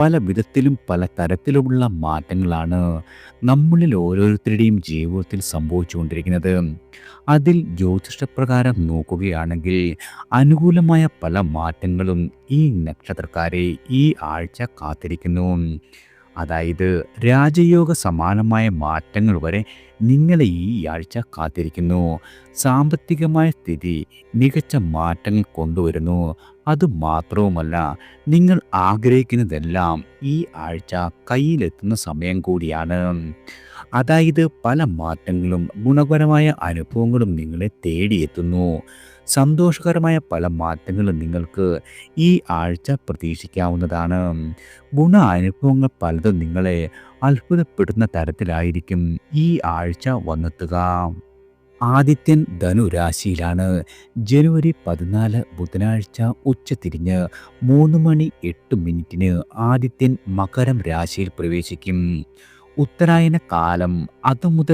പല വിധത്തിലും പല തരത്തിലുമുള്ള മാറ്റങ്ങളാണ് നമ്മളിൽ ഓരോരുത്തരുടെയും ജീവിതത്തിൽ സംഭവിച്ചുകൊണ്ടിരിക്കുന്നത്. അതിൽ ജ്യോതിഷപ്രകാരം നോക്കുകയാണെങ്കിൽ അനുകൂലമായ പല മാറ്റങ്ങളും ഈ നക്ഷത്രക്കാരെ ഈ ആഴ്ച കാത്തിരിക്കുന്നു. അതായത് രാജയോഗ സമാനമായ മാറ്റങ്ങൾ വരെ നിങ്ങളെ ഈ ആഴ്ച കാത്തിരിക്കുന്നു. സാമ്പത്തികമായ സ്ഥിതി മികച്ച മാറ്റങ്ങൾ കൊണ്ടുവരുന്നു. അതുമാത്രവുമല്ല നിങ്ങൾ ആഗ്രഹിക്കുന്നതെല്ലാം ഈ ആഴ്ച കയ്യിലെത്തുന്ന സമയം കൂടിയാണ്. അതായത് പല മാറ്റങ്ങളും ഗുണപരമായ അനുഭവങ്ങളും നിങ്ങളെ തേടിയെത്തുന്നു. സന്തോഷകരമായ പല മാറ്റങ്ങളും നിങ്ങൾക്ക് ഈ ആഴ്ച പ്രതീക്ഷിക്കാവുന്നതാണ്. ഗുണ അനുഭവങ്ങൾ പലതും നിങ്ങളെ അത്ഭുതപ്പെടുന്ന തരത്തിലായിരിക്കും ഈ ആഴ്ച വന്നെത്തുക. ആദിത്യൻ ധനുരാശിയിലാണ്. ജനുവരി പതിനാല് ബുധനാഴ്ച ഉച്ചതിരിഞ്ഞ് മൂന്ന് മണി എട്ട് മിനിറ്റിന് ആദിത്യൻ മകരം രാശിയിൽ പ്രവേശിക്കും. ഉത്തരായന കാലം അതുമുതൽ